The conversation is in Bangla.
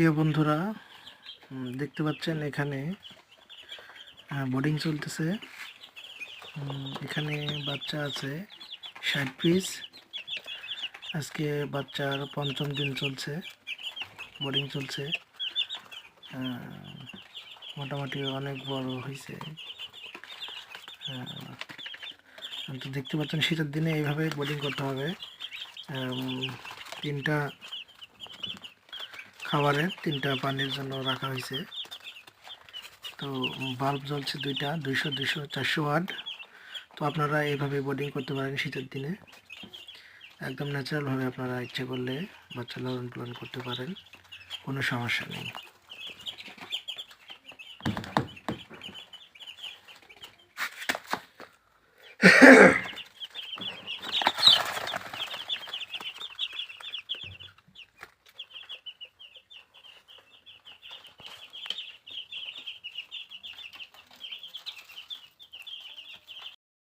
প্রিয় বন্ধুরা দেখতে পাচ্ছেন এখানে বোর্ডিং চলতেছে। এখানে বাচ্চা আছে ষাট পিস আজকে বাচ্চার পঞ্চম দিন চলছে বোর্ডিং চলছে। মোটামুটি অনেক বড় হয়েছে তো দেখতে পাচ্ছেন শীতের দিনে এইভাবে বোর্ডিং করতে হবে। তিনটা খাবারের তিনটা পানির জন্য রাখা হয়েছে। তো বাল্ব জ্বলছে দুইটা, দুইশো দুইশো, চারশো ওয়াট তো আপনারা এইভাবে বোর্ডিং করতে পারেন শীতের দিনে। একদম ন্যাচারালভাবে আপনারা ইচ্ছে করলে বাচ্চা লালন পালন করতে পারেন। কোনো সমস্যা নেই। Yeah.